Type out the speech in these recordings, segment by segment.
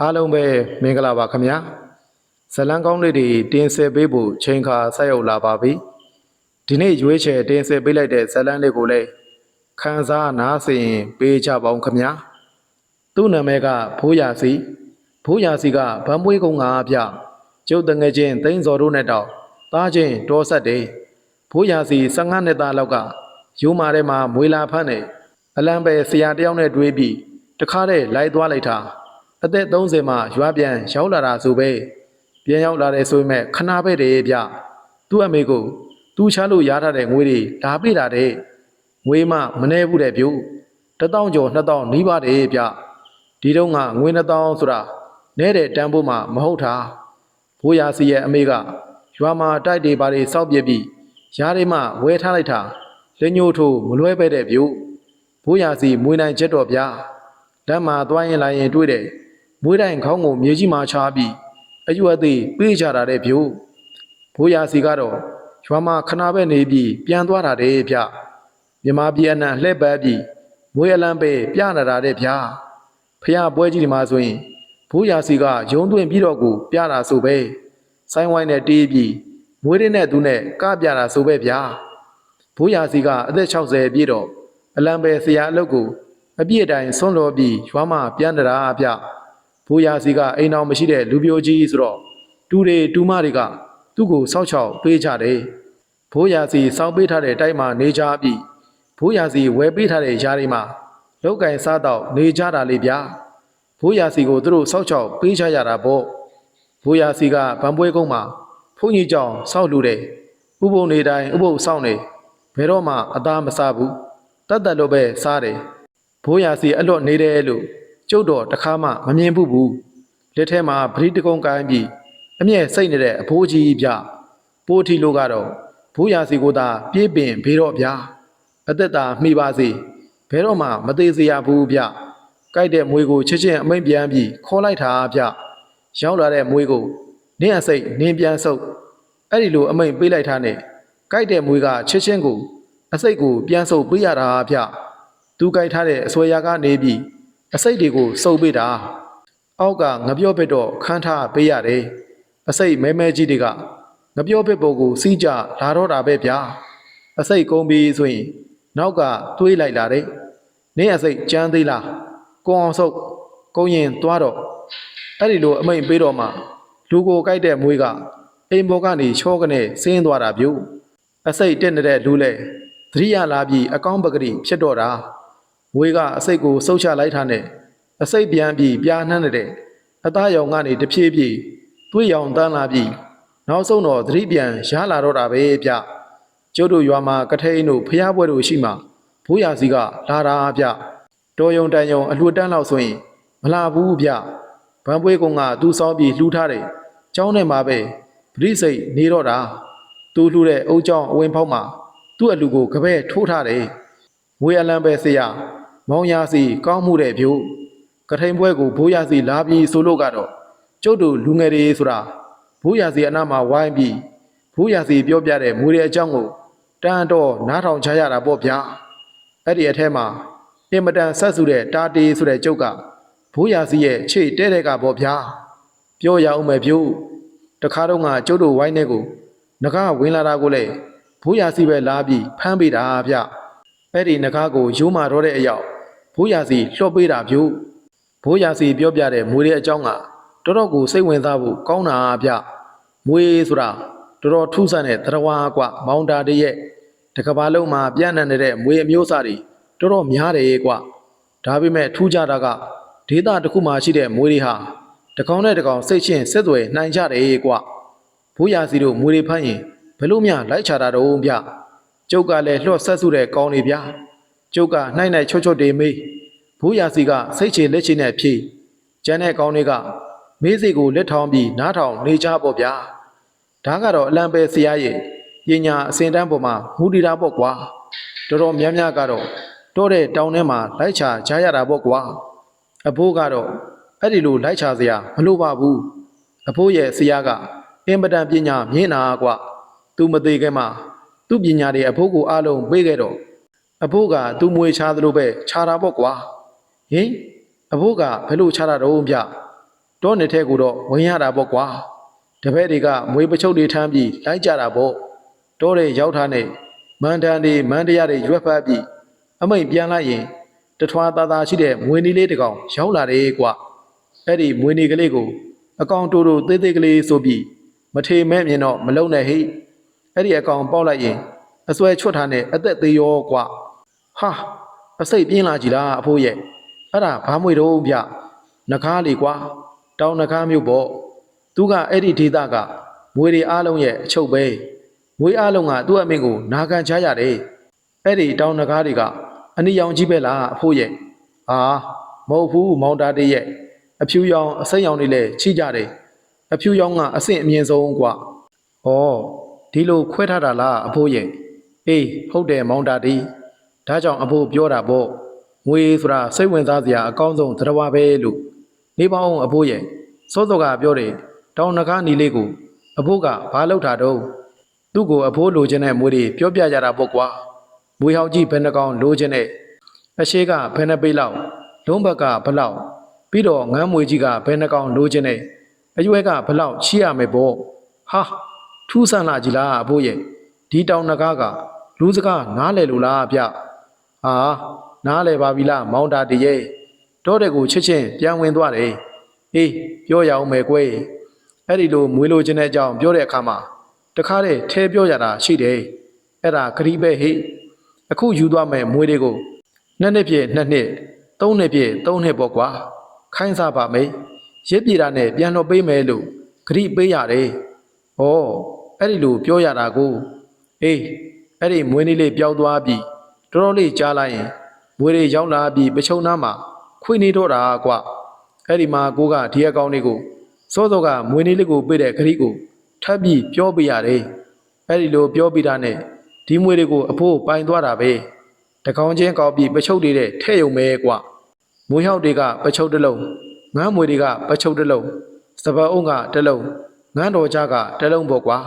အားလုံးပဲမင်္ဂလာပါခင်ဗျာဇလန်းကောင်းလေးတွေတင်ဆက်ပေးဖို့ချိန်ခါဆက်ရောက်လာပါပြီဒီနေ့ရွေးချယ်တင်ဆက်ပေးလိုက်တဲ့ဇလန်းလေးကိုလည်းခန်းစားနားဆင်ပေးကြပါဦးခင်ဗျာသူ့နာမည်ကဖိုးရာစီဖိုးရာစီကဗန်ပွေးကုန်းငါပြကျုပ်တငယ်ချင်းသိန်းစော်တို့နဲ့တော့တားချင်းတော်ဆက်တယ်ဖိုးရာစီ15နှစ်သားလောက်ကယူမာထဲမှာမွေလာဖမ်းနေအလံပဲဆရာတယောက်နဲ့တွေ့ပြီးတခါတည်းလိုက်သွားလိုက်တာ အသက်30မှာရွာပြန်ရောက်လာတာဆိုပဲပြန်ရောက်လာတယ်ဆိုပေမဲ့ခဏပဲတည်းဗျသူ့အမေကိုသူချလို့ရထားတဲ့ငွေတွေဒါပြတာတဲ့ငွေမှမနှဲဘူးတဲ့ဗျတထောင်ကျော်2000နီးပါတယ်ဗျဒီတော့ကငွေ2000ဆိုတာနဲတဲ့တန်ဖိုးမှမဟုတ်တာဘိုးရာစီရဲ့အမေကရွာမှာတိုက်တွေပါတွေစောက်ပြစ်ပြီးရားတွေမှဝဲထားလိုက်တာလက်ညှိုးထိုးမလွဲပဲတဲ့ဗျဘိုးရာစီမွေးနိုင်ချက်တော့ဗျလမ်းမှာသွားရင်လာရင်တွေ့တယ် မွေးတိုင်ခေါင်းကိုမြေကြီးမှာချပြီးအယူအသေးပေးကြတာတဲ့ဗျို့ဘိုးရာစီကတော့ရွာမှာခဏပဲနေပြီးပြန်သွားတာတဲ့ဗျမြမပြည်အနံလှည့်ပတ်ပြီးမွေးအလံပဲပြနာတာတဲ့ဗျဖះပွဲကြီးဒီမှာဆိုရင်ဘိုးရာစီကယုံသွင်းပြီးတော့ကိုပြတာဆိုပဲဆိုင်းဝိုင်းနဲ့တီးပြီးမွေးတဲ့နဲ့သူနဲ့ကပြတာဆိုပဲဗျာဘိုးရာစီကအသက်60ပြည့်တော့အလံပဲဆရာအလုပ်ကိုအပြည့်အတိုင်းဆွန့်လော်ပြီးရွာမှာပြန်တရာဗျ ဘိုးရာစီကအိမ်တော်မရှိတဲ့လူပြိုကြီးဆိုတော့တူတွေတူမတွေကသူ့ကိုစောက်ချောက်ပေးကြတယ်ဘိုးရာစီစောင်းပေးထားတဲ့တိုက်မှာနေကြပြီးဘိုးရာစီဝယ်ပေးထားတဲ့ຢာတွေမှာလောက်ကင်စားတော့နေကြတာလေဗျာဘိုးရာစီကိုသူတို့စောက်ချောက်ပေးချရတာပေါ့ဘိုးရာစီကဗန်ပွဲကုန်းမှာဖုန်ကြီးကြောင်စောက်လူတယ်ဥပုံနေတိုင်းဥပုပ်စောင့်နေဘယ်တော့မှအသားမစားဘူးတတ်တတ်လို့ပဲစားတယ်ဘိုးရာစီအလွတ်နေတယ်လို့ ကျုပ်တော်တခါမှမမြင်ဘူးဘူးလက်ထဲမှာဗရိတကုံကိုင်းပြီးအမျက်စိတ်နေတဲ့အဖိုးကြီးပြပိုးထီလိုကတော့ဘိုးရာစီကိုသာပြေးပင်ဘေးတော့ဗျာအသက်သာမှီပါစေဘယ်တော့မှမသေးစေရဘူးဗျကြိုက်တဲ့မွေကိုချစ်ချင်းအမိန်ပြန်ပြီးခေါ်လိုက်တာဗျရောက်လာတဲ့မွေကိုနင်းအစိတ်နင်းပြန်ဆုပ်အဲ့ဒီလိုအမိန်ပေးလိုက်တာနဲ့ကြိုက်တဲ့မွေကချစ်ချင်းကိုအစိတ်ကိုပြန်ဆုပ်ပေးရတာဗျသူကြိုက်ထားတဲ့အဆွဲရာကနေပြီး အစိတ်တွေကိုစုပ်ပေးတာအောက်ကငပြော့ဘက်တော့ခန်းထားပေးရတယ်အစိတ်မဲမဲကြီးတွေကငပြော့ဘက်ပေါ်ကိုစီးကြလာတော့တာပဲဗျာအစိတ်ကုန်းပြီးဆိုရင်နောက်ကတွေးလိုက်လာတယ်နင်းအစိတ်ကြမ်းသေးလားကိုအောင်ဆုပ်ကုန်းရင်သွားတော့အဲ့ဒီလိုအမိန်ပေးတော့မှလူကိုကြိုက်တဲ့မွေးကအိမ်ပေါ်ကနေချောကနေဆင်းသွားတာပြုအစိတ်တက်နေတဲ့လူလဲသတိရလာပြီးအကောင်းပကတိဖြစ်တော့တာ ဝေကအစိတ်ကိုစုပ်ချလိုက်တာနဲ့အစိတ်ပြန်ပြီးပြားနှမ်းနေတဲ့အသားရောင်ကနေတဖြည်းဖြည်းသွေးရောင်တန်းလာပြီးနောက်ဆုံးတော့သတိပြန်ရလာတော့တာပဲဗျကျုပ်တို့ရွာမှာကထိန်တို့ဖျားပွဲတို့ရှိမှဘိုးရာစီကလာတာဗျတော်ယုံတန်ယုံအလှူတန်းလောက်ဆိုရင်မလာဘူးဗျဗန်ပွဲကုန်းကသူ့စောင်းပြီးလှူထားတယ်ကျောင်းထဲမှာပဲပရိစိတ်နေတော့တာသူလှူတဲ့အုပ်ကျောင်းအဝင်ဖောက်မှာသူ့အလူကိုကပဲထိုးထားတယ်ငွေအလံပဲဆေးရ မောင်ရစီကောင်းမှုတဲ့ဖြို့ကထိန်ပွဲကိုဘိုးရစီလာပြီးဆိုလို့ကတော့ကျုပ်တို့လူငယ်တွေဆိုတာဘိုးရစီအနားမှာဝိုင်းပြီးဘိုးရစီပြောပြတဲ့မွေတဲ့အကြောင်းကိုတန်တော့နားထောင်ချရတာပေါ့ဗျာအဲ့ဒီအထက်မှာအင်မတန်ဆက်စုတဲ့တာတီဆိုတဲ့ကျုပ်ကဘိုးရစီရဲ့ခြေတဲတဲ့ကပေါ့ဗျာပြောရအောင်မယ်ဖြို့တခါတော့ကကျုပ်တို့ဝိုင်းတဲ့ကိုငကားဝင်လာတာကိုလေဘိုးရစီပဲလာပြီးဖမ်းပေးတာဗျအဲ့ဒီနဂါကိုရိုးမာတော့တဲ့အယောက် ဘိုးရာစီလှော့ပေးတာပြုဘိုးရာစီပြောပြတဲ့မွေတဲ့အကြောင်းကတော်တော်ကိုစိတ်ဝင်စားဖို့ကောင်းတာဗျမွေဆိုတာတော်တော်ထူးဆန်းတဲ့သရဝါကွမောင်တာတရဲ့တကဘာလုံးမှာပြန့်နှံ့နေတဲ့မွေအမျိုးအစားတွေတော်တော်များတယ်ကွဒါပေမဲ့ထူးခြားတာကဒေသတစ်ခုမှာရှိတဲ့မွေတွေဟာတစ်ကောင်နဲ့တစ်ကောင်စိတ်ချင်းဆက်သွယ်နိုင်ကြတယ်ကွဘိုးရာစီတို့မွေတွေဖမ်းရင်ဘယ်လို့မှလိုက်ချတာတော့ဗျကျုပ်ကလည်းလှော့ဆက်စုတဲ့ကောင်းနေဗျာ ကျုပ်ကနှိုက်နှိုက်ချွတ်ချွတ်တေးမေးဘိုးရာစီကစိတ်ချလက်ချနဲ့ဖြေကျန်တဲ့ကောင်းတွေကမေးစိတ်ကိုလက်ထောင်ပြီးနားထောင်နေကြပေါ့ဗျာဒါကတော့အလံပဲဆရာရဲ့ပညာအစဉ်တန်းပေါ်မှာမူတည်တာပေါ့ကွာတော်တော်များများကတော့တော့တဲ့တောင်ထဲမှာလိုက်ချကြရတာပေါ့ကွာအဖိုးကတော့အဲ့ဒီလိုလိုက်ချစရာမလိုပါဘူးအဖိုးရဲ့ဆရာကအင်ပဒံပညာမြင်နာကွာသူမသေးခင်မှာသူ့ပညာတွေအဖိုးကိုအားလုံးပေးခဲ့တော့ အဖိုးကသူ့မွေချားသလိုပဲခြာတာပေါ့ကွာဟင်အဖိုးကဘယ်လိုခြားတာတော့ဗျတောနေထဲကိုတော့ဝင်ရတာပေါ့ကွာတပည့်တွေကမွေးပချုပ်တွေထမ်းပြီးလိုက်ကြတာပေါ့တောတွေရောက်ထားနေမန်တန်တွေမန်တရားတွေရွက်ဖတ်ပြီးအမိတ်ပြန်လိုက်ရင်တထွားသားသားရှိတဲ့မွေးနီလေးတစ်ကောင်ရောက်လာတယ်ကွာအဲ့ဒီမွေးနီကလေးကိုအကောင်တူတူသေးသေးကလေးဆိုပြီးမထေမဲ့မြင်တော့မလုံနဲ့ဟိအဲ့ဒီအကောင်ပေါက်လိုက်ရင်အစွဲချွတ်ထားနဲ့အသက်သေးရောကွာ ဟာအစိတ်ပြင်းလာကြည်လားအဖိုးရဲ့အဲ့ဒါဘာမွေတော့ဗျနှကားလေကွာတောင်နှကားမျိုးပေါ့သူကအဲ့ဒီဒေသကမွေတွေအားလုံးရဲ့အချုပ်ပဲမွေအားလုံးကသူ့အမင်းကိုနာခံချရတယ်အဲ့ဒီတောင်နှကားတွေကအနီရောင်ကြီးပဲလားအဖိုးရဲ့အာမဟုတ်ဘူးမောင်တာတေးရဲ့အဖြူရောင်အစိမ်းရောင်တွေလည်းချိကြတယ်အဖြူရောင်ကအဆင့်အမြင့်ဆုံးကွာဩဒီလိုခွဲထားတာလားအဖိုးရဲ့အေးဟုတ်တယ်မောင်တာတေး ဒါကြောင့်အဖိုးပြောတာပေါ့ငွေဆိုတာစိတ်ဝင်စားစရာအကောင်းဆုံးသတ္တဝါပဲလို့နေပါအောင်အဖိုးရဲ့စောစောကပြောတယ်တောင်နှကားနီလေးကိုအဖိုးကဘာလုပ်တာတော့သူ့ကိုအဖိုးလိုချင်တဲ့မွေတွေပြောပြကြတာပေါ့ကွာမွေဟောက်ကြီးဘယ်နှကောင်လိုချင်တဲ့အရှိကဘယ်နှပိတ်လောက်လုံးဘက်ကဘယ်လောက်ပြီးတော့ငန်းမွေကြီးကဘယ်နှကောင်လိုချင်တဲ့အရွယ်ကဘယ်လောက်ရှိရမယ်ပေါ့ဟာထူးဆန်းလာကြည်လားအဖိုးရဲ့ဒီတောင်နှကားကလူစကားနားလေလို့လားဗျ ဟာနားလေပါပြီလားမောင်တာတရေတော့တဲ့ကိုချစ်ချင်းပြန်ဝင်သွားတယ်အေးပြောရအောင်မယ်ကွယ်အဲ့ဒီလိုမွေးလိုချင်တဲ့အကြောင်းပြောတဲ့အခါမှာတခါတည်းထဲပြောရတာရှိတယ်အဲ့ဒါဂရီးပဲဟိအခုယူသွားမယ်မွေးတွေကိုနှစ်နှစ်ပြည့်နှစ်နှစ်သုံးနှစ်ပြည့်သုံးနှစ်ပေါ့ကွာခိုင်းစားပါမယ်ရစ်ပြေတာနဲ့ပြန်တော့ပေးမယ်လို့ဂရီးပေးရတယ်ဩအဲ့ဒီလိုပြောရတာကိုအေးအဲ့ဒီမွေးနေ့လေးပြောင်းသွားပြီး တော်တော်လေးကြားလိုက်ရင်မွေးတွေရောက်လာပြီးပချုံနားမှာခွေနေတော့တာကွာအဲ့ဒီမှာကိုကဒီအကောင်လေးကိုစောစောကမွေးနေ့လေးကိုပေးတဲ့ဂရီးကိုထပ်ပြီးပြောပြရတယ်အဲ့ဒီလိုပြောပြတာနဲ့ဒီမွေးတွေကိုအဖိုးပိုင်သွားတာပဲတကောင်ချင်းကောက်ပြီးပချုပ်တွေတဲ့ထဲ့ယုံမဲကွာမွေးဟောက်တွေကပချုပ်တစ်လုံးငန်းမွေတွေကပချုပ်တစ်လုံးစပအုံးကတစ်လုံးငန်းတော်ကြကတစ်လုံးပေါ့ကွာ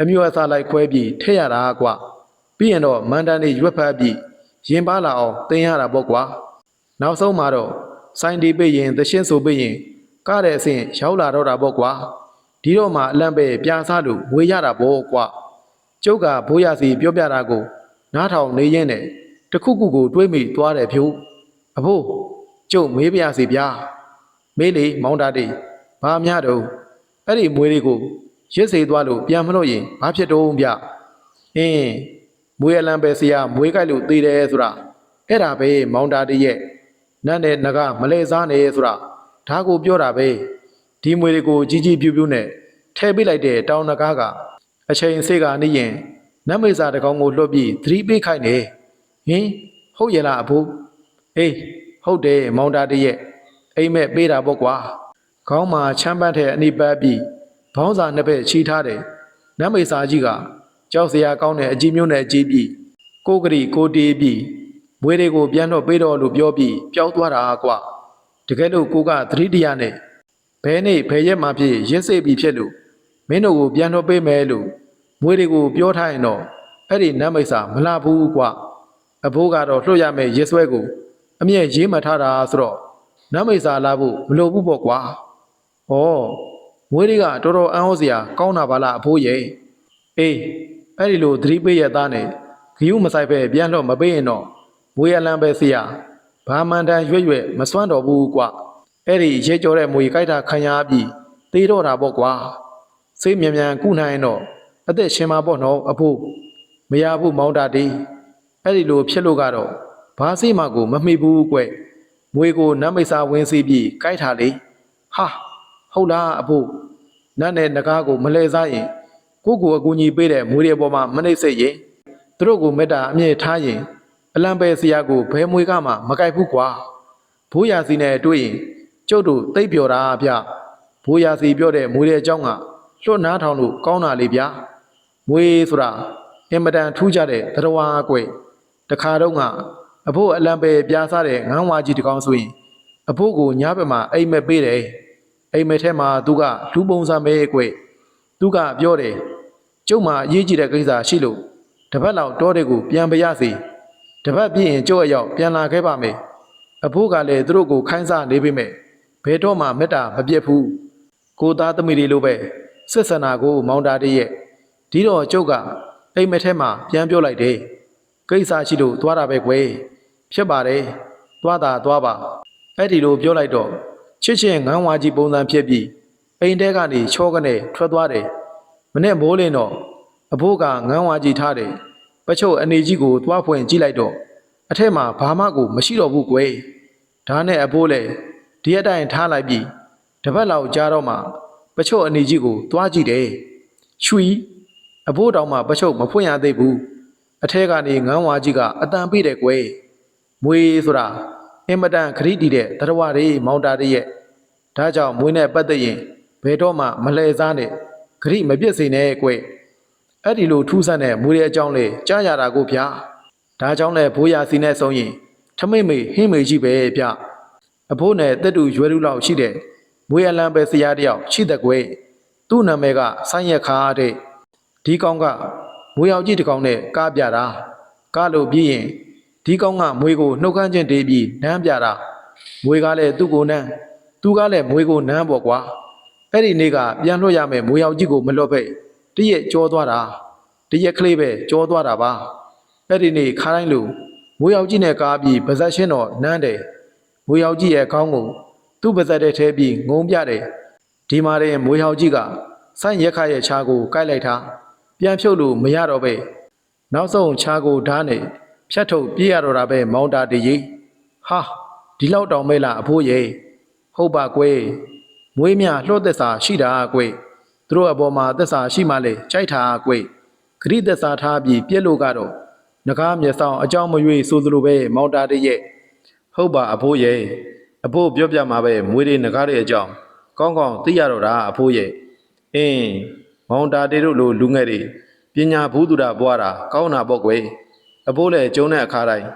အမျိုးအစားလိုက်ခွဲပြီးထဲ့ရတာကွာ ပြီးရင်တော့မန်တန်တွေရွက်ဖက်ပြီးရင်ပါလာအောင်တင်ရတာပေါ့ကွာနောက်ဆုံးမှာတော့စိုင်းဒီပိတ်ရင်သရှင်းဆိုပိတ်ရင်ကားတဲ့အဆင့်ရောက်လာတော့တာပေါ့ကွာဒီတော့မှအလန့်ပဲပြာစားလို့ငွေရတာပေါ့ကွာကျုပ်ကဘိုးရစီပြောပြတာကို နားထောင်နေရင်းနဲ့တခုခုကိုတွေးမိသွားတယ်ဖြို့အဖိုးကျုပ်မေးပြစီဗျာမေးလေမောင်တာတိဘာများတော့အဲ့ဒီမွေးလေးကိုရစ်စေသွားလို့ပြန်မလို့ရင်ဘာဖြစ်တော့ဗျအင်း မွေးအလံပဲဆရာမွေးကြိုက်လို့သေးတယ်ဆိုတာအဲ့ဒါပဲမောင်တာတိရဲ့နတ်နဲ့နဂမလဲစားနေဆိုတာဒါကိုပြောတာပဲဒီမွေတွေကိုကြီးကြီးပြူးပြူးနဲ့ထဲပေးလိုက်တဲ့တောင်နဂါကအချိန်စေကနေရင်နတ်မေစာတကောင်ကိုလွတ်ပြီးသတိပေးခိုင်းတယ်ဟင်ဟုတ်ရဲ့လားအဖိုးအေးဟုတ်တယ်မောင်တာတရဲ့အိမ်မက်ပေးတာပေါ့ကွာခေါင်းမှာချမ်းပန်းတဲ့အနိပတ်ပြီးဘောင်းစာနှစ်ဖက်ချီထားတယ်နတ်မေစာကြီးက ကြောက်စရာကောင်းတဲ့အကြီးမျိုးနဲ့အကြီးပြီးကိုကရီကိုတီးပြီးမွေးတွေကိုပြန်တော့ပေးတော့လို့ပြောပြီးပျောက်သွားတာကွာတကယ်လို့ကိုကသတိတရားနဲ့ဘဲနေ့ဘဲရက်မှဖြစ်ရက်စိတ်ပြီးဖြစ်လို့မင်းတို့ကိုပြန်တော့ပေးမယ်လို့မွေးတွေကိုပြောထားရင်တော့အဲ့ဒီနတ်မိတ်စာမလာဘူးကွာအဘိုးကတော့လွှတ်ရမယ်ရက်ဆွဲကိုအမြဲရေးမထားတာဆိုတော့နတ်မိတ်စာလာဖို့မလိုဘူးပေါ့ကွာဩမွေးတွေကတော်တော်အံ့ဩစရာကောင်းတာပါလားအဖိုးရဲ့အေး အဲ့ဒီလိုသတိပေးရသားနဲ့ဂယုမဆိုင်ပဲပြန်တော့မပေးရင်တော့မွေးအလံပဲစီရဘာမှန်တန်ရွက်ရွက်မစွမ်းတော့ဘူးကွာအဲ့ဒီရဲကြောတဲ့မွေကြိုက်တာခံရပြီးသေတော့တာပေါ့ကွာစိတ်မြန်မြန်ကုနိုင်ရင်တော့အသက်ရှင်မှာပေါ့နော်အဖိုးမရဘူးမောင်းတာတီးအဲ့ဒီလိုဖြစ်လို့ကတော့ဘာစိမှကိုမမှီဘူးကွမွေကိုနတ်မိတ်စာဝင်းစီပြီးကြိုက်တာလေဟာဟုတ်လားအဖိုးနတ်နဲ့နဂါးကိုမလဲစားရင် ကိုကိုအကူကြီးပေးတဲ့မွေတွေပေါ်မှာမနှိမ့်စိတ်ရင်သူတို့ကိုမေတ္တာအမြဲထားရင်အလံပဲဆရာကိုဘယ်မွေကမှမကြိုက်ဘူးကွာဘိုးရာစီနဲ့တွေ့ရင်ကျုပ်တို့သိပ်ပြောတာဗျဘိုးရာစီပြောတဲ့မွေတဲ့အကြောင်းကလွတ်နားထောင်လို့ကောင်းတာလေဗျာမွေဆိုတာအင်မတန်ထူးကြတဲ့သတ္တဝါကွယ်တခါတော့ကအဖို့အလံပဲပြားစားတဲ့ငန်းဝါကြီးတကောင်ဆိုရင်အဖို့ကိုညဘက်မှာအိမ်မက်ပေးတယ်အိမ်မက်ထဲမှာသူကလူပုံစံပဲကွယ်သူကပြောတယ် ကျုပ်မှာအရေးကြီးတဲ့ကိစ္စရှိလို့တပတ်လောက်တောတဲ့ကိုပြန်ပြရစီတပတ်ပြည့်ရင်ကျုပ်အရောက်ပြန်လာခဲ့ပါမယ်အဖိုးကလည်းသူတို့ကိုခိုင်းစားနေပေမဲ့ဘဘယ်တော့မှမေတ္တာမပြတ်ဘူးကိုသားသမီးတွေလိုပဲစစ်ဆန္ဒကိုမောင်းတာတည်းရဲ့ဒီတော့ကျုပ်ကအိမ်မက်ထဲမှာပြန်ပြောလိုက်တယ်ကိစ္စရှိလို့သွားတာပဲကွယ်ဖြစ်ပါတယ်သွားတာသွားပါအဲ့ဒီလိုပြောလိုက်တော့ချစ်ချင်းငန်းဝါကြီးပုံစံဖြစ်ပြီးအိမ်ထဲကနေချောကနေထွက်သွားတယ် မနေ့မိုးလင်းတော့အဖိုးကငန်းဝါကြီးထားတယ်ပချုပ်အနေကြီးကိုသွားဖွင့်ကြည့်လိုက်တော့အထက်မှာဘာမှကိုမရှိတော့ဘူးကွယ်ဒါနဲ့အဖိုးလည်းဒီအတိုင်းထားလိုက်ပြီးတစ်ပတ်လောက်ကြာတော့မှပချုပ်အနေကြီးကိုသွားကြည့်တယ်ချွီအဖိုးတောင်မှပချုပ်မဖွင့်ရသေးဘူးအထက်ကနေငန်းဝါကြီးကအတန်ပြည့်တယ်ကွယ်မွေဆိုတာအင်မတန်ခရီးတီတဲ့တရဝတွေမောင်တာတွေရဲ့ဒါကြောင့်မွေးနဲ့ပတ်သက်ရင်ဘယ်တော့မှမလဲစားနဲ့ ခရီးမပြစ်စေနဲ့ကွယ်အဲ့ဒီလိုထူးဆန်းတဲ့မွေးတဲ့အကြောင်းလေးကြားရတာကိုဗျာဒါကြောင့်လဲဘိုးရစီနဲ့ဆုံးရင်ထမိတ်မေဟင်းမေကြီးပဲဗျအဖိုးနဲ့တက်တူရွယ်လူလောက်ရှိတဲ့မွေးအလံပဲဆရာတယောက်ရှိတဲ့ကွယ်သူ့နာမည်ကဆိုင်းရက်ခါတဲ့ဒီကောင်ကမွေးယောက်ကြီးတစ်ကောင်နဲ့ကားပြတာကားလို့ပြီးရင်ဒီကောင်ကမွေးကိုနှုတ်ခမ်းချင်းတေးပြီးနမ်းပြတာမွေးကလည်းသူ့ကိုနမ်းသူကလည်းမွေးကိုနမ်းပေါ့ကွာ အဲ့ဒီနေ့ကပြန်လွှတ်ရမယ်မွေးယောက်ကြီးကိုမလွတ်ဖက်တရက်ကြောသွားတာတရက်ကလေးပဲကြောသွားတာပါအဲ့ဒီနေ့ခါတိုင်းလူမွေးယောက်ကြီးနဲ့ကားပြီးပါဇက်ရှင်းတော့နန်းတယ်မွေးယောက်ကြီးရဲ့ခေါင်းကိုသူ့ပါဇက်ထဲထည့်ပြီးငုံပြတယ်ဒီမှာရင်မွေးယောက်ကြီးကဆိုင်းရက်ခရဲ့ခြားကိုကိုက်လိုက်တာပြန်ဖြုတ်လို့မရတော့ပဲနောက်ဆုံးခြားကိုဓာတ်နဲ့ဖြတ်ထုတ်ပြေးရတော့တာပဲမောင်းတာတကြီးဟာဒီလောက်တောင်မဲလားအဖိုးရေဟုတ်ပါကွယ် မွေးမြလှော့သက်စာရှိတာကွယ်သူတို့အပေါ်မှာသက်စာရှိမှလေကြိုက်တာကွေဂရိသက်စာထားပြီးပြက်လို့ကတော့ငကားမျက်စောင်းအကြောင်းမရွေဆိုသလိုပဲမောင်တာတရဲ့ဟုတ်ပါအဖိုးရဲ့အဖိုးပြောပြမှာပဲမွေးတွေငကားတွေအကြောင်းကောင်းကောင်းသိရတော့တာအဖိုးရဲ့အင်းမောင်တာတေတို့လိုလူငယ်တွေပညာဘူးသူတာပွားတာကောင်းတာပေါ့ကွယ်အဖိုးလည်းကျုံတဲ့အခါတိုင်း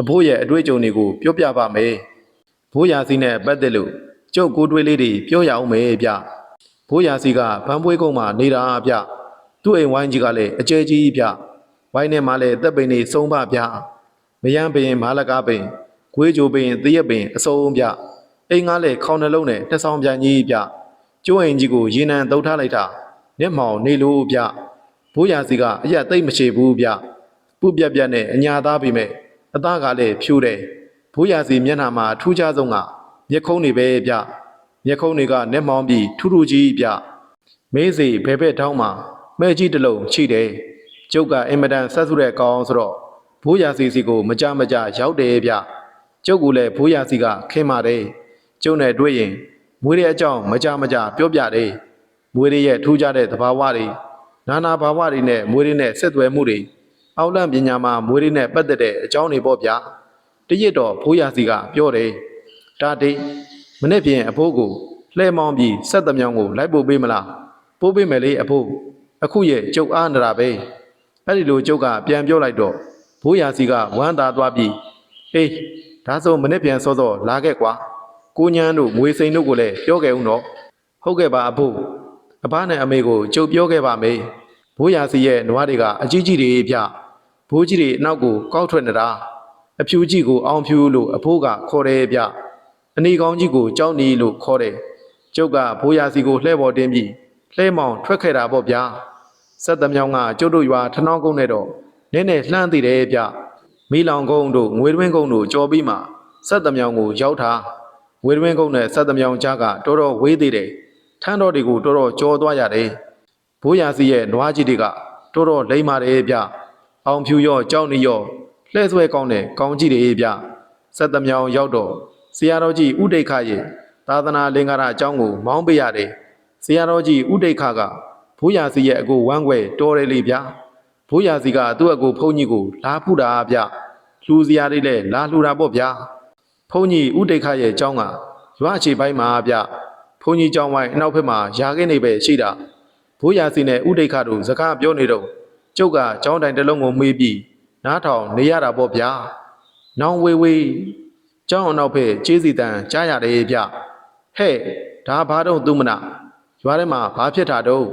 အဖိုးရဲ့အတွေ့အကြုံတွေကိုပြောပြပါမယ်ဘိုးရာစီနဲ့ပတ်သက်လို့ ကျုပ်ကိုယ်တွေ့လေးတွေပြောရအောင်မယ်ဗျဘိုးရာစီကဗန်းပွေးကုန်းမှာနေတာဗျသူ့အိမ်ဝိုင်းကြီးကလည်းအကျဲကြီးဗျဝိုင်းထဲမှာလည်းတက်ပိန်နေစုံပါဗျမယမ်းပင်မာလကားပင်ဂွေးကြိုပင်တရက်ပင်အစုံဗျအိမ်ကလည်းခေါင်းနှလုံးနဲ့တက်ဆောင်ပြန်ကြီးဗျကျိုးအိမ်ကြီးကိုရေနံတုတ်ထားလိုက်တာမျက်မှောင်နေလို့ဗျဘိုးရာစီကအရက်သိမ့်မရှိဘူးဗျပုပြက်ပြက်နဲ့အညာသားပြီမဲ့အသားကလည်းဖြူတယ်ဘိုးရာစီမျက်နှာမှာထူးခြားဆုံးက မျက်ခုံးတွေပဲဗျမျက်ခုံးတွေကနက်မောင်းပြီးထူးထူးကြီးပြမေးစီဘဲဘဲထောင်းမှာမဲကြီးတစ်လုံးချိတယ်ကျုပ်ကအင်မတန်ဆက်စုတဲ့ကောင်းဆိုတော့ဘိုးရာစီစီကိုမကြမကြရောက်တယ်ဗျကျုပ်ကလည်းဘိုးရာစီကခင်ပါတယ်ကျုပ်နဲ့တွေ့ရင်မွေးတဲ့အကြောင်းမကြမကြပြောပြတယ်မွေးရဲ့ထူးခြားတဲ့သဘာဝတွေနာနာဘာဝတွေနဲ့မွေးနဲ့ဆက်သွယ်မှုတွေအောက်လန့်ပညာမှာမွေးနဲ့ပတ်သက်တဲ့အကြောင်းတွေပေါ့ဗျာတရစ်တော့ဘိုးရာစီကပြောတယ် ဒါတိတ်မနေ့ပြင်အဖိုးကိုလှဲမောင်းပြီးဆက်သမြောင်းကိုလိုက်ပို့ပေးမလားပို့ပေးမယ်လေအဖိုးအခုရဲ့ကျုပ်အားနတာပဲအဲ့ဒီလိုကျုပ်ကပြန်ပြောလိုက်တော့ဘိုးရာစီကဝမ်းသာသွားပြီးအေးဒါဆိုမနေ့ပြန်စောစောလာခဲ့ကွာကိုညန်းတို့ငွေစိန်တို့ကိုလည်းပြောခဲ့ဦးတော့ဟုတ်ကဲ့ပါအဖိုးအဘနဲ့အမေကိုကျုပ်ပြောခဲ့ပါမယ်ဘိုးရာစီရဲ့နွားတွေကအကြီးကြီးတွေပြဘိုးကြီးတွေအနောက်ကိုကောက်ထွက်နေတာအဖြူကြီးကိုအောင်ဖြူလို့အဖိုးကခေါ်တယ်ဗျ အနီကောင်းကြီးကိုကြောက်နေလို့ခေါ်တယ်။ကျုပ်ကဘိုးရာစီကိုလှဲပေါ်တင်းပြီးလှဲမောင်ထွက်ခဲ့တာပေါ့ဗျာ။ဆက်သမြောင်းကကျုပ်တို့ရွာထနောင်းကုန်းနဲ့တော့နည်းနည်းလှမ်းသေးတယ်ဗျ။မီလောင်ကုန်းတို့ငွေတွင်းကုန်းတို့ကြော်ပြီးမှဆက်သမြောင်းကိုရောက်တာ။ငွေတွင်းကုန်းနဲ့ဆက်သမြောင်းကြားကတော်တော်ဝေးသေးတယ်။ထန်းတော်တွေကိုတော်တော်ကြော်သွားရတယ်။ဘိုးရာစီရဲ့နွားကြီးတွေကတော်တော်လိမ့်ပါတယ်ဗျ။အောင်ဖြူရောကြောက်နေရောလှဲဆွဲကောင်းတဲ့ကောင်းကြီးတွေဗျ။ဆက်သမြောင်းရောက်တော့ ဆရာတော်ကြီးဥဒိတ်ခရဲ့သာသနာလင်္ကာရအကြောင်းကို မောင်းပေးရတယ်။ဆရာတော်ကြီးဥဒိတ်ခကဘိုးရာစီရဲ့အကိုဝမ်းွယ်တော်တယ်လေဗျာ။ဘိုးရာစီကသူ့အကိုဖုန်ကြီးကိုလာဖူးတာဗျ။လူစရာတွေလည်းလာလှူတာပေါ့ဗျာ။ဖုန်ကြီးဥဒိတ်ခရဲ့အကြောင်းကရွာအခြေပိုင်းမှာဗျ။ဖုန်ကြီးကျောင်းဝိုင်းအနောက်ဘက်မှာယာခင်းနေပဲရှိတာ။ဘိုးရာစီနဲ့ဥဒိတ်ခတို့စကားပြောနေတော့ကျုပ်ကကျောင်းတိုင်တစ်လုံးကိုမေးပြီးနားထောင်နေရတာပေါ့ဗျာ။နောင်ဝေဝေ ကျောင်းအနောက်ဘက်ကျေးစီတန်ကြားရတယ်ဗျဟဲ့ဒါဘာတော့သူမနာရွာထဲမှာဘာဖြစ်တာတော့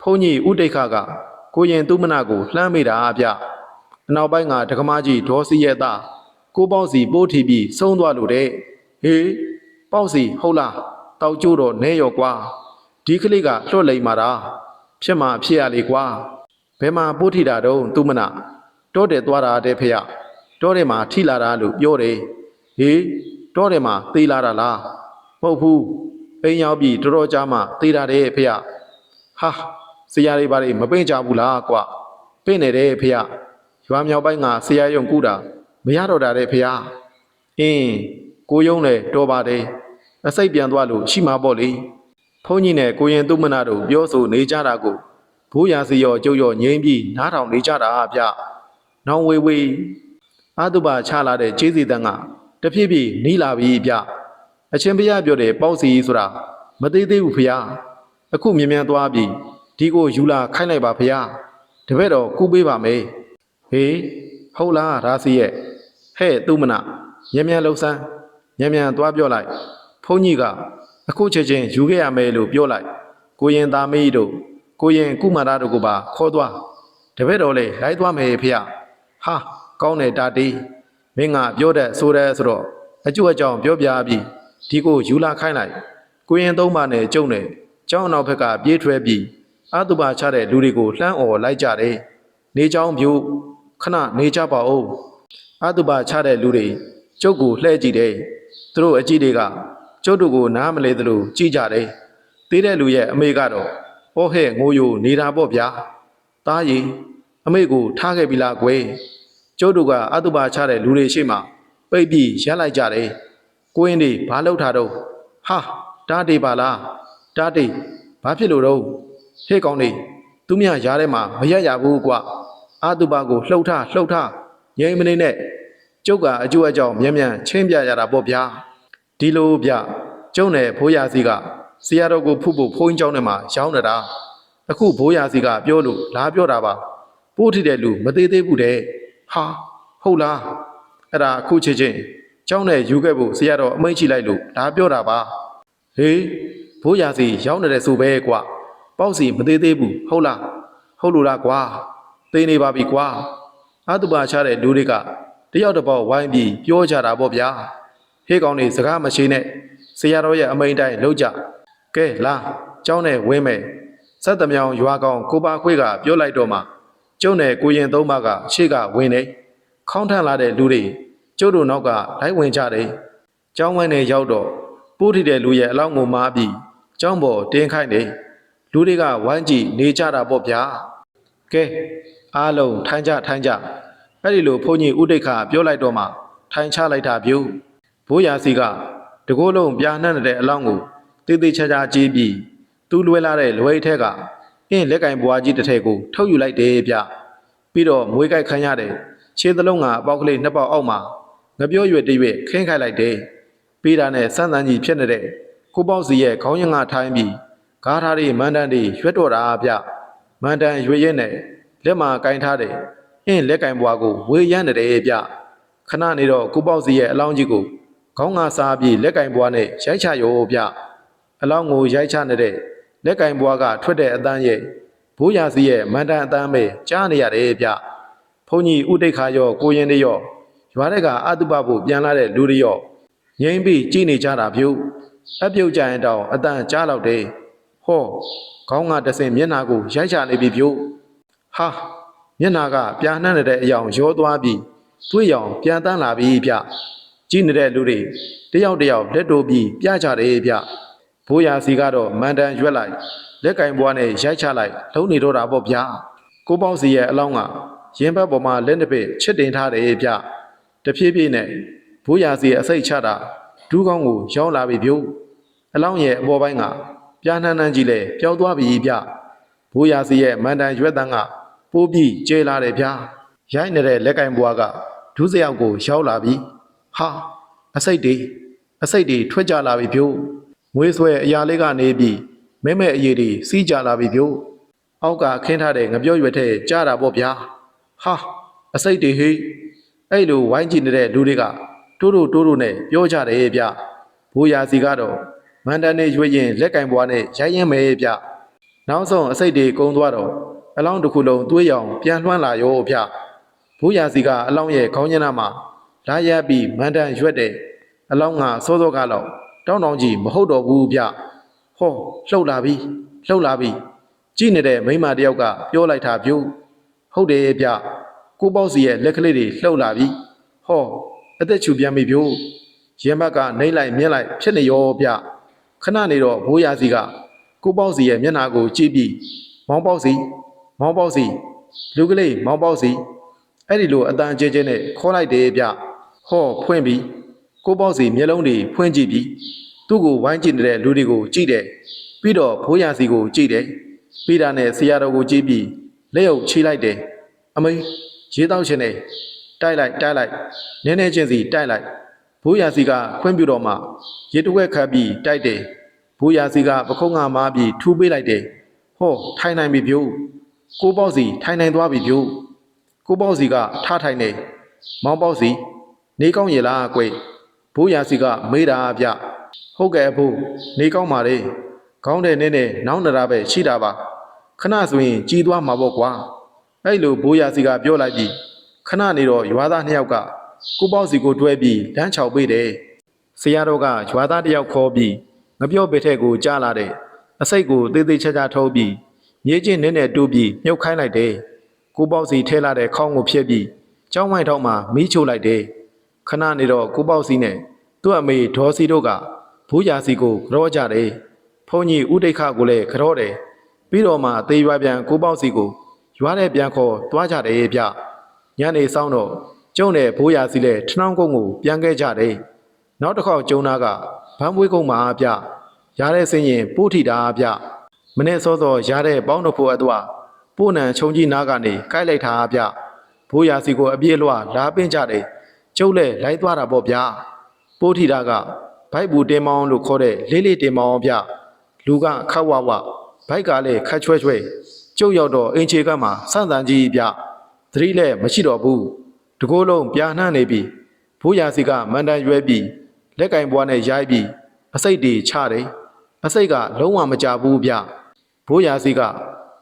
ဖုန်ကြီးဥဒိတ်ခကကိုရင်သူမနာကိုလှမ်းမိတာဗျအနောက်ပိုင်းကဒကမကြီးဒေါ်စီရဲ့သားကိုပေါင်းစီပိုးထီပြီးဆုံးသွားလို့တဲ့ဟေးပေါ့စီဟုတ်လားတောက်ကျိုးတော့နဲရောကွာဒီကလေးကလွတ်လိမ့်မာတာဖြစ်မှာဖြစ်ရလေကွာဘယ်မှာပို့ထိတာတော့သူမနာတောတယ်သွားတာတဲ့ဖေရတောတယ်မှာထိလာတာလို့ပြောတယ် ဟေးတောတယ်မှာသေးလာတာလားမဟုတ်ဘူးအိမ်ရောက်ပြီးတော်တော်ကြာမှသေးတာတဲ့ဖေရဟာဆရာတွေဘာတွေမပိန့်ကြဘူးလားကွာပိန့်နေတယ်ဖေရရွာမြောက်ပိုင်းကဆရာယုံကူတာမရတော့တာတဲ့ဖေရအင်းကိုယုံလေတော်ပါတယ်အစိတ်ပြန်သွားလို့ရှိမှာပေါ့လေဖုန်းကြီးနဲ့ကိုရင်သူမနာတို့ပြောဆိုနေကြတာကိုဘိုးရာစီရောကျုပ်ရောငိမ့်ပြီးနားထောင်နေကြတာဗျ။နောင်ဝေဝေအာတုပါချလာတဲ့ကျေးစီတန်းက တဖြည်းဖြည်းနီးလာပြီဗျ။အချင်းဖျားပြောတဲ့ပေါ့စီဆိုတာမသေးသေးဘူးဖျား။အခုမြင်မြန်သွားပြီဒီကိုယူလာခိုင်းလိုက်ပါဖျား။တပည့်တော်ကူပေးပါမယ်။ဟေးဟုတ်လားရာစီရဲ့ဟဲ့သူမနာမြင်မြန်လှုပ်ဆန်းမြင်မြန်သွားပြောလိုက်ဖုန်းကြီးကအခုချက်ချင်းယူခဲ့ရမယ်လို့ပြောလိုက်ကိုရင်သားမီးတို့ကိုရင်ကုမာရတို့ကိုပါခေါ်သွားတပည့်တော်လေလိုက်သွားမယ်ဖေ။ဟာကောင်းတယ်တာတီ မင်းကပြောတဲ့ဆိုတဲ့ဆိုတော့အကျွတ်အကြောင်းပြောပြပြီးဒီကိုယူလာခိုင်းလိုက်ကိုရင်သုံးပါနဲ့ကျုံတယ်ကျောင်းနောက်ဘက်ကပြေးထွဲပြီးအတုပါချတဲ့လူတွေကိုလှမ်းអော်လိုက်ကြတယ်နေချောင်းပြို့ခဏနေကြပါဦးအတုပါချတဲ့လူတွေကျုပ်ကိုလှဲကြည့်တယ်သူတို့အကြည့်တွေကကျုပ်တို့ကိုနားမလဲသလိုကြည့်ကြတယ်သေးတဲ့လူရဲ့အမေကတော့ဟောဟဲ့ငိုယိုနေတာပေါ့ဗျာတားရီအမေကိုထားခဲ့ပြီလားကွယ် ကျုပ်တို့ကအတုပါချတဲ့လူတွေရှိမှပိတ်ပြီးရက်လိုက်ကြတယ်ကိုင်းတွေဘာလောက်တာတော့ဟာတားတေပါလားတားတေဘာဖြစ်လို့တော့ဟေ့ကောင်းနေသူမြရားထဲမှာမရရဘူးကွာအာတုပါကိုလှုပ်ထလှုပ်ထငြိမ်မနေနဲ့ကျုပ်ကအကျိုးအကြောင်းမြန်မြန်ချင်းပြရတာပေါ့ဗျာဒီလိုဗျကျုံနယ်ဘိုးရစီကဆရာတော်ကိုဖုဖို့ဖုန်းကြောင်းထဲမှာရောင်းနေတာအခုဘိုးရစီကပြောလို့လာပြောတာပါပို့ထစ်တဲ့လူမသေးသေးဘူးတဲ့ ဟာဟုတ်လားအဲ့ဒါအခုချေချင်းကျောင်းနဲ့ယူခဲ့ဖို့ဆရာတော်အမိန့်ချလိုက်လို့ဒါပြောတာပါဟေးဘိုးရာစီရောက်နေတယ်ဆိုပဲကွာပေါက်စီမသေးသေးဘူးဟုတ်လားဟုတ်လို့လားကွာသိနေပါပြီကွာအတုပါချတဲ့လူတွေကတယောက်တစ်ပေါက်ဝိုင်းပြီးပြောကြတာပေါ့ဗျာဟေးကောင်တွေစကားမရှိနဲ့ဆရာတော်ရဲ့အမိန့်တိုင်းလုပ်ကြကဲလာကျောင်းနဲ့ဝင်းမယ်ဆက်သမြောင်ရွာကောင်ကိုပါခွေးကပြောလိုက်တော့မှ ကျုံနဲ့ကိုရင်သုံးပါးကရှေ့ကဝင်နေခေါင်းထန့်လာတဲ့လူတွေကျုပ်တို့နောက်ကလိုက်ဝင်ကြတယ်။ကျောင်းဝန်းနဲ့ရောက်တော့ပိုးထီတဲ့လူရဲ့အလောင်းကိုမားပြီးကျောင်းပေါ်တင်းခိုင်းတယ်။လူတွေကဝိုင်းကြည့်နေကြတာပေါ့ဗျာ။ကဲအားလုံးထိုင်ကြထိုင်ကြ။အဲ့ဒီလိုဘုန်းကြီးဥဒိတ်ခါပြောလိုက်တော့မှထိုင်ချလိုက်တာပြု။ဘိုးရာစီကတကိုးလုံးပြာနှံ့တဲ့အလောင်းကိုတေးသေးချာချာကြည့်ပြီးသူ့လွယ်လာတဲ့လွယ်ထက်က အင်းလက်ကင်ဘွားကြီးတစ်ထည်ကိုထုတ်ယူလိုက်တယ်ဗျပြီးတော့မွေးကြိုက်ခံရတယ်ခြေသလုံးကအပေါက်ကလေးနှစ်ပေါက်အောက်မှာငပြောရွယ်တရွက်ခင်းခိုက်လိုက်တယ်ပြီးတာနဲ့စန်းစန်းကြီးဖြစ်နေတဲ့ကိုပေါ့စီရဲ့ခေါင်းရငါထိုင်းပြီးဂါးထားတွေမန်တန်တွေရွက်တော်တာဗျမန်တန်ရွေရဲနဲ့လက်မှာကင်ထားတယ်အင်းလက်ကင်ဘွားကိုဝေရမ်းနေတယ်ဗျခဏနေတော့ကိုပေါ့စီရဲ့အလောင်းကြီးကိုခေါင်းငါစားပြီးလက်ကင်ဘွားနဲ့ရိုက်ချရောဗျအလောင်းကိုရိုက်ချနေတဲ့ လက်ကင်ဘွားကထွက်တဲ့အတန်းရဲ့ဘိုးရာစီရဲ့မန်တန်အတန်းပဲကြားနေရတယ်ဗျဘုန်းကြီးဥဒိတ်ခါရောကိုရင်တွေရောရွာတဲ့ကအတုပဖို့ပြန်လာတဲ့လူတွေရောငိမ့်ပြီးကြည်နေကြတာပြုအပြုတ်ကြရင်တောင်အတန်ကြားလောက်တယ်ဟောခေါင်းကတဆင်မျက်နာကိုရိုက်ချနေပြီပြုဟာမျက်နာကပြာနှံ့နေတဲ့အယောင်ရောသွားပြီးသွေးရောင်ပြန်တန်းလာပြီဗျကြည်နေတဲ့လူတွေတယောက်တယောက်လက်တိုးပြီးပြကြတယ်ဗျ ဘိုးရာစီကတော့မန်တန်ရွက်လိုက်လက်ကင်ဘွားနဲ့ရိုက်ချလိုက်လုံးနေတော့တာပေါ့ဗျာကိုပေါ့စီရဲ့အလောင်းကရင်ဘတ်ပေါ်မှာလက်နှစ်ဖက်ချစ်တင်ထားတယ်ဗျတဖြည်းဖြည်းနဲ့ဘိုးရာစီရဲ့အစိတ်ချတာဒူးကောင်းကိုရောက်လာပြီပြုအလောင်းရဲ့အပေါ်ပိုင်းကပြားနှမ်းနှမ်းကြီးလဲပျောက်သွားပြီဗျဘိုးရာစီရဲ့မန်တန်ရွက်တန်းကပိုးပြီးကျဲလာတယ်ဗျရိုက်နေတဲ့လက်ကင်ဘွားကဒူးစယောက်ကိုရောက်လာပြီဟာအစိတ်တွေအစိတ်တွေထွက်ကြလာပြီပြု မွေးဆွဲအရာလေးကနေပြီးမဲမဲအရေးတွေစီးကြလာပြီပြုအောက်ကခင်းထားတဲ့ငပြောရွယ်ထဲကြားတာပေါ့ဗျာဟာအစိတ်တွေဟေးအဲ့လိုဝိုင်းကြည့်နေတဲ့လူတွေကတိုးတိုးတိုးတိုးနဲ့ပြောကြတယ်ဗျဘိုးရာစီကတော့မန်တန်နဲ့ရွေရင်လက်ကင်ဘွားနဲ့ရိုက်ရင်မဲဗျနောက်ဆုံးအစိတ်တွေကုန်းသွားတော့အလောင်းတစ်ခုလုံးသွေးရောင်ပြန်လွှမ်းလာရောဗျဘိုးရာစီကအလောင်းရဲ့ခေါင်းညနာမှာလာရက်ပြီးမန်တန်ရွက်တယ်အလောင်းကစောစောကတော့ တောင်းတောင်းကြီးမဟုတ်တော့ဘူးဗျဟောလှုပ်လာပြီလှုပ်လာပြီကြည့်နေတဲ့မိန်းမတစ်ယောက်ကပြောလိုက်တာပြုဟုတ်တယ်ဗျကိုပေါ့စီရဲ့လက်ကလေးတွေလှုပ်လာပြီဟောအသက်ချူပြန်ပြီပြုရင်ဘက်ကနေလိုက်မြင်လိုက်ဖြစ်နေရောဗျခဏနေတော့ဘိုးရစီကကိုပေါ့စီရဲ့မျက်နှာကိုကြည့်ပြီးမောင်းပေါ့စီမောင်းပေါ့စီလူကလေးမောင်းပေါ့စီအဲ့ဒီလိုအတန်ကျဲကျဲနဲ့ခေါ်လိုက်တယ်ဗျဟောဖွင့်ပြီး ကိုပေါ့စီမျက်လုံးတွေဖွင့်ကြည့်ပြီးသူ့ကိုဝိုင်းကြည့်နေတဲ့လူတွေကိုကြည့်တယ်ပြီးတော့ဘိုးရစီကိုကြည့်တယ်ပြီးတာနဲ့ဆရာတော်ကိုကြည့်ပြီးလက်ရုပ်ချီလိုက်တယ်အမေရေးတောက်ရှင်နေတိုက်လိုက်တိုက်လိုက်နည်းနည်းချင်းစီတိုက်လိုက်ဘိုးရစီကခွင့်ပြုတော့မှရေတဝက်ခတ်ပြီးတိုက်တယ်ဘိုးရစီကပခုံးငါမားပြီးထူပေးလိုက်တယ်ဟောထိုင်နိုင်ပြီပြို့ကိုပေါ့စီထိုင်နိုင်သွားပြီပြို့ကိုပေါ့စီကထားထိုင်နေမောင်ပေါ့စီနေကောင်းရလားကွ ဘိုးရာစီကမေးတာဗျဟုတ်ကဲ့ဘိုးနေကောင်းပါလေခေါင်းတဲ့နည်းနဲ့နောင်းနတာပဲရှိတာပါခဏဆိုရင်ကြီးသွားမှာပေါ့ကွာအဲ့လိုဘိုးရာစီကပြောလိုက်ပြီးခဏနေတော့ရွာသားနှစ်ယောက်ကကိုပေါ့စီကိုတွဲပြီးလမ်းချောက်ပေးတယ်ဆရာတော်ကရွာသားတစ်ယောက်ခေါ်ပြီးငပြောပေထက်ကိုကြားလာတဲ့အစိတ်ကိုသေးသေးချာချာထုတ်ပြီးမြေချင်းနည်းနည်းတူးပြီးမြုပ်ခိုင်းလိုက်တယ်ကိုပေါ့စီထဲလာတဲ့ခေါင်းကိုဖျက်ပြီးကျောင်းဝိုင်းထောက်မှမီးချို့လိုက်တယ် ခဏနေတော့ကိုပေါ့စီနဲ့သူ့အမေဒေါ်စီတို့ကဘူးရာစီကိုကြောကြတယ်။ဖုန်ကြီးဥဒိတ်ခကိုလည်းကြောတယ်။ပြီးတော့မှသေရွာပြန်ကိုပေါ့စီကိုရွာတဲ့ပြန်ခေါ်သွားကြတယ်ဗျ။ညနေဆောင်တော့ကျုံနဲ့ဘူးရာစီလည်းထနောင်းကုန်းကိုပြန်ခဲ့ကြတယ်။နောက်တစ်ခေါက်ကျုံနာကဗန်းမွေးကုန်းမှာဗျ။ရတဲ့စင်ရင်ပို့ထီတာဗျ။မနေ့စောစောရတဲ့ပေါင်းတို့ဖို့အတော့ပို့နံချုံကြီးနားကနေကိုက်လိုက်တာဗျ။ဘူးရာစီကိုအပြည့်အလွှာလာပင့်ကြတယ်။ ကျုပ်လည်းလိုက်သွားတာပေါ့ဗျာပိုးထီတာကဘိုက်ဘူးတင်မောင်းလို့ခေါ်တဲ့လေးလေးတင်မောင်းဗျလူကခတ်ဝဝဘိုက်ကလည်းခတ်ချွဲချွဲကျုပ်ရောက်တော့အင်ချေကမှစန့်တန်ကြီးဗျသတိလည်းမရှိတော့ဘူးတကိုးလုံးပြာနှံ့နေပြီဘိုးရာစီကမန်တန်ရွဲပြီးလက်ကင်ဘွားနဲ့ရိုက်ပြီးအစိတ်တွေချတယ်အစိတ်ကလုံးဝမကြဘူးဗျဘိုးရာစီက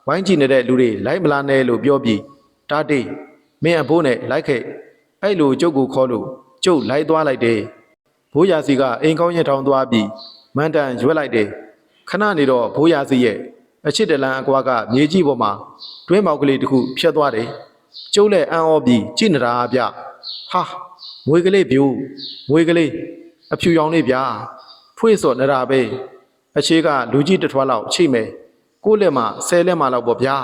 ဝိုင်းကြည့်နေတဲ့လူတွေလိုက်မလာနဲ့လို့ပြောပြီးတားတေးမင်းအဖိုးနဲ့လိုက်ခဲ့ အဲ့လိုကျုပ်ကိုခေါ်လို့ကျုပ်လိုက်သွားလိုက်တယ်ဘိုးရာစီကအိမ်ကောင်းရင်ထောင်သွားပြီးမန်တန်ရွက်လိုက်တယ်ခဏနေတော့ဘိုးရာစီရဲ့အချစ်တလန်အကွာကမြေကြီးပေါ်မှာတွင်းပေါက်ကလေးတစ်ခုဖြတ်သွားတယ်ကျုပ်လည်းအံ့ဩပြီးကြည့်နေတာဗျဟာမွေကလေးပြိုးမွေကလေးအဖြူရောင်လေးဗျာဖွေးစော်နေတာပဲအခြေကလူကြီးတစ်ထွားလောက်ချိတ်မယ်ကိုယ့်လက်မှာဆယ်လက်မှာလောက်ပေါ့ဗျာ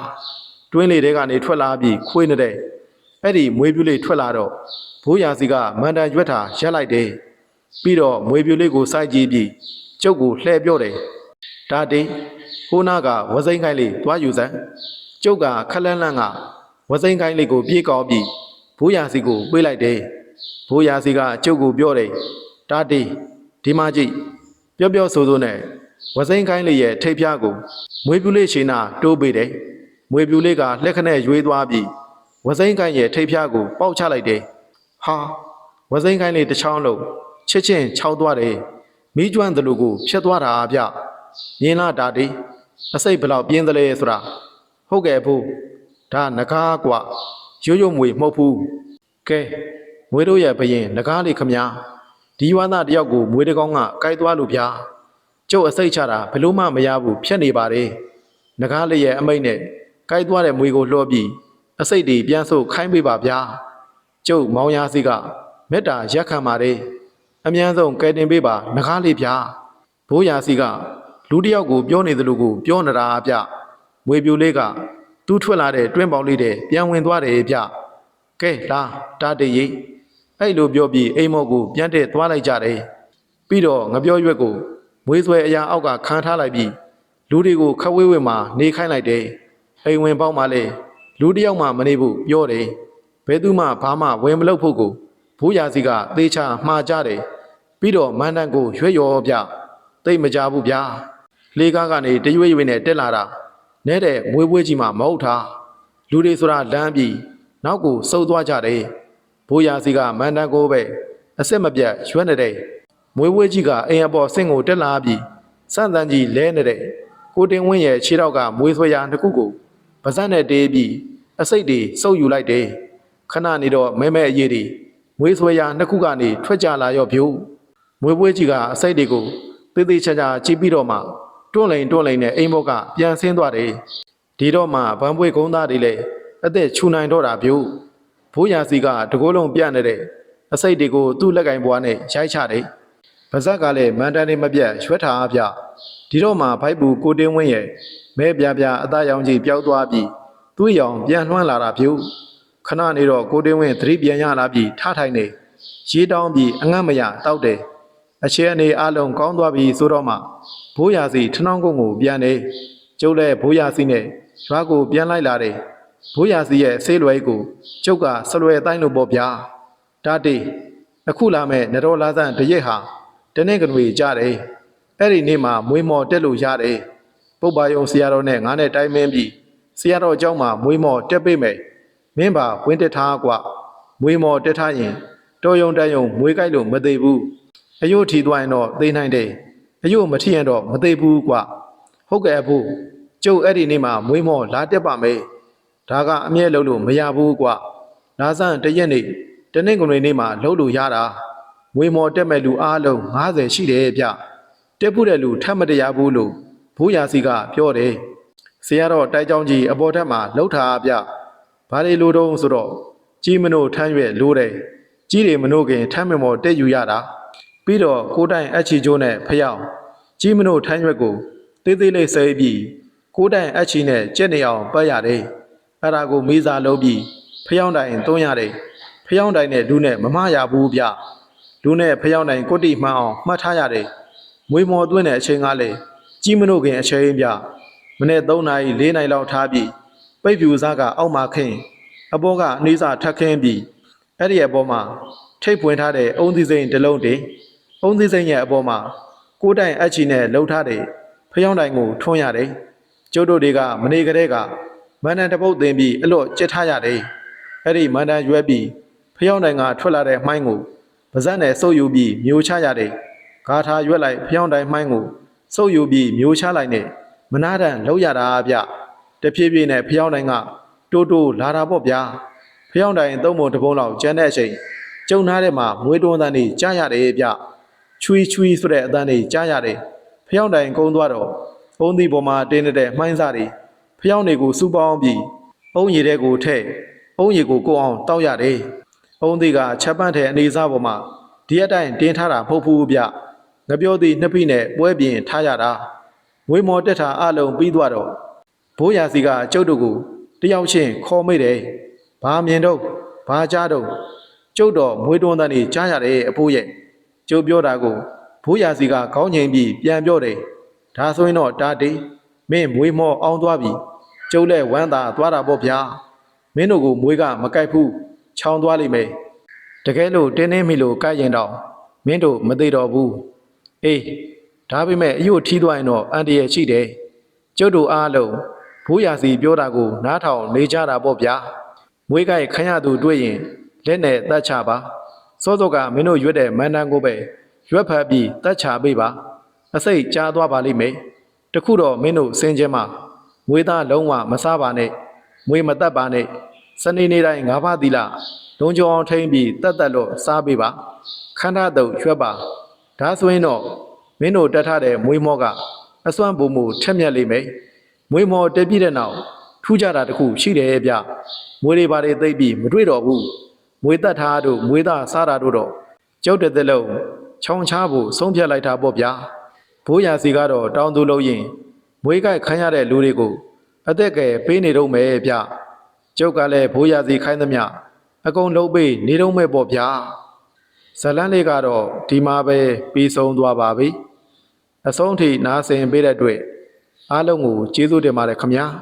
တွင်းလေးတွေကနေထွက်လာပြီးခွေးနေတဲ့ အဲ့ဒီမွေပြူလေးထွက်လာတော့ဘိုးရာစီကမန်တန်ရွက်တာရက်လိုက်တယ်ပြီးတော့မွေပြူလေးကိုစိုက်ကြည့်ပြီးကျုပ်ကိုလှည့်ပြောတယ်ဒါတေးဟိုနာကဝစိန်ခိုင်းလေးသွားယူစမ်းကျုပ်ကခက်လန်းလန်းကဝစိန်ခိုင်းလေးကိုပြေးကောင်းပြီးဘိုးရာစီကိုပေးလိုက်တယ်ဘိုးရာစီကကျုပ်ကိုပြောတယ်ဒါတေးဒီမကြည့်ပြောပြောဆိုဆိုနဲ့ဝစိန်ခိုင်းလေးရဲ့ထိပ်ဖျားကိုမွေပြူလေးရှင်နာတိုးပေးတယ်မွေပြူလေးကလက်ခနဲ့ရွေးသွားပြီး ဝစိန်ခိုင်ရဲ့ထိပ်ဖျားကိုပေါက်ချလိုက်တယ်။ဟာဝစိန်ခိုင်လေးတစ်ချောင်းလုံးချစ်ချင်းချောင်းသွားတယ်။မိကျွမ်းသလိုကိုဖြတ်သွားတာအပြ။မြင်လာတာဒီအစိတ်ဘလောက်ပြင်းသလဲဆိုတာဟုတ်ကဲ့ဘူး။ဒါငကားကွာရိုးရိုးမွေမဟုတ်ဘူး။ကဲမွေတို့ရဲ့ဘရင်ငကားလေးခမညာဒီဝါသားတယောက်ကိုမွေတကောင်းကကိုက်သွားလို့ဗျာ။ကျုပ်အစိတ်ချတာဘလို့မှမရဘူးဖြတ်နေပါတယ်။ငကားလေးရဲ့အမိတ်နဲ့ကိုက်သွားတဲ့မွေကိုလှော့ပြီး အစိတ်တွေပြန်ဆုပ်ခိုင်းပေးပါဗျာကျုပ်မောင်ရစီကမေတ္တာရက်ခံပါတယ်အမြန်ဆုံးကယ်တင်ပေးပါငကားလေးဗျာဘိုးရာစီကလူတစ်ယောက်ကိုပြောနေသလိုကိုပြောနေတာဗျမွေပြူလေးကသူ့ထွက်လာတဲ့တွင်းပေါင်လေးတဲ့ပြန်ဝင်သွားတယ်ဗျကဲလာတားတရိပ်အဲ့လိုပြောပြီးအိမ်မော့ကိုပြန်တဲ့သွားလိုက်ကြတယ်ပြီးတော့ငပြောရွက်ကိုမွေးဆွဲအရာအောက်ကခံထားလိုက်ပြီးလူတွေကိုခဝေးဝေးမှာနေခိုင်းလိုက်တယ်အိမ်ဝင်ပေါက်မှလည်း လူတစ်ယောက်မှမနေဘူးပြောတယ်ဘယ်သူမှဘာမှဝင်မလုပ်ဖို့ကိုဘိုးရာစီကသေချာမှားကြတယ်ပြီးတော့မန္တန်ကိုရွှဲရောပြတိတ်မကြဘူးဗျာလေကားကနေတရွေ့ရွေ့နဲ့တက်လာတာနဲတဲ့မွေးပွေးကြီးမှမဟုတ်တာလူတွေဆိုတာလမ်းပြီးနောက်ကိုစုပ်သွားကြတယ်ဘိုးရာစီကမန္တန်ကိုပဲအစစ်မပြတ်ရွှဲနေတဲ့မွေးပွေးကြီးကအိမ်အပေါ်ဆင့်ကိုတက်လာပြီးစန့်တန်ကြီးလဲနေတဲ့ကိုတင်ဝင်းရဲ့ခြေထောက်ကမွေးဆွဲရာနှစ်ခုကို ပါဇက်နဲ့တေးပြီးအစိတ်တွေစုပ်ယူလိုက်တယ်ခဏနေတော့မဲမဲအရေးတွေမွေးဆွဲရာနှစ်ခုကနေထွက်ကြလာရော့ဖြူမွေးပွေးကြီးကအစိတ်တွေကိုသေးသေးချာချာကြည့်ပြီးတော့မှတွန့်လိန်တွန့်လိန်နဲ့အိမ်ဘောကပြန်ဆင်းသွားတယ်ဒီတော့မှဗန်ပွေကုန်းသားတွေလည်းအသက်ချူနိုင်တော့တာပြို့ဘိုးရာစီကတကိုးလုံးပြန့်နေတဲ့အစိတ်တွေကိုသူ့လက်ကင်ဘွားနဲ့ရိုက်ချတယ်ပါဇက်ကလည်းမန်တန်လေးမပြတ်ရွက်ထားအပြဒီတော့မှဘိုက်ဘူးကိုတင်းဝင်းရဲ့ မဲပြပြအသားရောင်ကြီးပျောက်သွားပြီးသူ့ရောင်ပြန်လွှမ်းလာတာပြို့ခဏနေတော့ကိုတင်းဝင်းသတိပြန်ရလာပြီးထထိုင်နေရေတောင်းပြီးအငတ်မရတောက်တယ်အချေအနေအလုံးကောင်းသွားပြီဆိုတော့မှဘိုးရာစီထနောင်းကုန်းကိုပြန်နေကျုပ်လည်းဘိုးရာစီနဲ့ရွာကိုပြန်လိုက်လာတယ်ဘိုးရာစီရဲ့ဆေးလွယ်ကိုကျုပ်ကဆလွယ်တိုင်းလို့ပေါ့ဗျာတာတေအခုလာမဲ့နတော်လာဆန်တရက်ဟာတနေ့ကနွေကြတယ်အဲ့ဒီနေ့မှာမွေးမော်တက်လို့ရတယ် ပုပ္ပါယုံဆရာတော်နဲ့ငါနဲ့တိုင်မင်းပြီးဆရာတော်အကြောင်းမှာမွေးမော်တက်ပေးမယ်မင်းပါဝင်းတက်ထားကွာမွေးမော်တက်ထားရင်တော်ယုံတန်ယုံမွေးကြိုက်လို့မသေးဘူးအယုတ်ထီသွားရင်တော့သေးနိုင်တယ်အယုတ်မထီရင်တော့မသေးဘူးကွာဟုတ်ကဲ့အဖို့ကျုပ်အဲ့ဒီနေ့မှာမွေးမော်လာတက်ပါမယ်ဒါကအမြဲလုပ်လို့မရဘူးကွာလာစမ်းတရက်နေ့တနေ့ကုန်နေ့မှာလုပ်လို့ရတာမွေးမော်တက်မဲ့လူအားလုံး90ရှိတယ်ဗျတက်ဖို့တဲ့လူထပ်မတရားဘူးလို့ ဘိုးရာစီကပြောတယ်ဆရာတော်တိုက်ကြောင်းကြီးအပေါ်ထက်မှာလှုပ်ထားဗျဘာတွေလိုတော့ဆိုတော့ကြီးမနို့ထမ်းရွက်လိုတယ်ကြီးတွေမနို့ခင်ထမ်းမမော်တက်ယူရတာပြီးတော့ကိုတိုင်အချီကျိုးနဲ့ဖျောင်းကြီးမနို့ထမ်းရွက်ကိုသေးသေးလေးဆဲပြီးကိုတိုင်အချီနဲ့ကြက်နေအောင်ပတ်ရတယ်အဲ့ဒါကိုမေးစာလုပ်ပြီးဖျောင်းတိုင်သွင်းရတယ်ဖျောင်းတိုင်နဲ့လူနဲ့မမရဘူးဗျလူနဲ့ဖျောင်းတိုင်ကိုတိမှန်အောင်မှတ်ထားရတယ်မွေမော်သွင်းတဲ့အချိန်ကလည်း ကြီးမနို့ခင်အချိန်ဗျမနေ့3နာရီ4နာရီလောက်ထားပြီးပိတ်ဖြူစားကအောက်မှာခင်းအပေါ်ကအနှီးစာထက်ခင်းပြီးအဲ့ဒီအပေါ်မှာထိတ်ပွင့်ထားတဲ့အုံသီးစိန်တစ်လုံးတင်။အုံသီးစိန်ရဲ့အပေါ်မှာကိုးတိုင်အချီနဲ့လှုပ်ထားတဲ့ဖျောင်းတိုင်ကိုထွန်းရတယ်။ကျုပ်တို့တွေကမနေကလေးကမန္တန်တစ်ပုတ်တင်ပြီးအလော့ကျစ်ထားရတယ်။အဲ့ဒီမန္တန်ရွဲပြီးဖျောင်းတိုင်ကထွက်လာတဲ့မှိုင်းကိုပါဇက်နဲ့စုပ်ယူပြီးမျိုးချရတယ်။ဂါထာရွက်လိုက်ဖျောင်းတိုင်မှိုင်းကို စုပ်ယူပြီးမျိုးချလိုက်နဲ့မနာတန်လှုပ်ရတာဗျ။တဖြည်းဖြည်းနဲ့ဖျောင်းတိုင်ကတိုးတိုးလာတာပေါ့ဗျာ။ဖျောင်းတိုင်သုံးပုံတစ်ပုံလောက်ကျန်တဲ့အချိန်ကျုံသားထဲမှာမွေးတွန်းတန်းနေကြားရတယ်ဗျ။ချွီချွီဆိုတဲ့အတန်းတွေကြားရတယ်။ဖျောင်းတိုင်ကုန်းသွားတော့အုံးသီးပေါ်မှာတင်းနေတဲ့မှိုင်းစားတွေဖျောင်းတွေကိုစူပေါင်းပြီးအုံးရည်တဲ့ကိုထည့်အုံးရည်ကိုကိုအောင်တောက်ရတယ်။အုံးသီးကချက်ပန့်တဲ့အနေစားပေါ်မှာဒီအတိုင်းတင်းထားတာမဟုတ်ဘူးဗျ။ ငပြောသည်နှစ်ပိနဲ့ပွဲပြင်ထားရတာ။မွေးမော်တက်တာအလုံးပြီးသွားတော့ဘိုးရာစီကကျုပ်တို့ကိုတယောက်ချင်းခေါ်မိတယ်။ဘာမြင်တော့ဘာကြားတော့ကျုပ်တော့မွေးတွန်းတန်းနေကြားရတယ်အဖိုးရဲ့ကျုပ်ပြောတာကိုဘိုးရာစီကခေါင်းငိန်ပြီးပြန်ပြောတယ်။ဒါဆိုရင်တော့တာတေးမင်းမွေးမော်အောင်သွားပြီ။ကျုပ်လည်းဝမ်းသာသွားတာပေါ့ဗျာ။မင်းတို့ကိုမွေးကမကြိုက်ဘူး။ချောင်းသွားလိမ့်မယ်။တကယ်လို့တင်းတင်းမီလို့ကြိုက်ရင်တော့မင်းတို့မသေးတော့ဘူး။ အေးဒါပေမဲ့အယုတ်ထီးသွားရင်တော့အန်တရယ်ရှိတယ်။ကျုပ်တို့အားလုံးဘိုးရာစီပြောတာကိုနားထောင်နေကြတာပေါ့ဗျာ။မွေးကြိုက်ခမ်းရသူတွေ့ရင်လက်နဲ့တတ်ချပါ။စောစောကမင်းတို့ရွက်တဲ့မန္တန်ကိုပဲရွက်ဖက်ပြီးတတ်ချပေးပါ။အစိတ်ကြားသွားပါလိမ့်မယ်။တခုတော့မင်းတို့စင်ချင်းမှာမွေးသားလုံးဝမစားပါနဲ့။မွေးမတတ်ပါနဲ့။စနေနေ့တိုင်းငါးပါးသီလလုံးကြောအောင်ထိမ့်ပြီးတတ်တတ်လို့စားပေးပါ။ခန္ဓာတုပ်ရွက်ပါ။ ဒါဆိုရင်တော့မင်းတို့တတ်ထားတဲ့မွေးမောကအစွမ်းပုံမှုထက်မြက်လိမ့်မယ်။မွေးမောတက်ပြည့်တဲ့နောက်ထူးကြတာတစ်ခုရှိတယ်ဗျ။မွေးတွေပါတွေသိပ်ပြီးမတွေ့တော့ဘူး။မွေးတတ်ထားတို့မွေးသားစားတာတို့တော့ကျုပ်တဲ့တဲ့လုံးချောင်းချားဖို့ဆုံးဖြတ်လိုက်တာပေါ့ဗျာ။ဘိုးရာစီကတော့တောင်းသူလို့ရင်မွေးကြိုက်ခိုင်းရတဲ့လူတွေကိုအသက်ကယ်ပေးနေတော့မယ်ဗျ။ကျုပ်ကလည်းဘိုးရာစီခိုင်းသမျှအကုန်လုံးပေးနေတော့မယ်ပေါ့ဗျာ။ ဇလန်းလေးကတော့ဒီမှာပဲပြီးဆုံးသွားပါပြီ။အဆုံးထိနားဆင်ပေးတဲ့အတွက်အားလုံးကိုကျေးဇူးတင်ပါတယ်ခမညာ။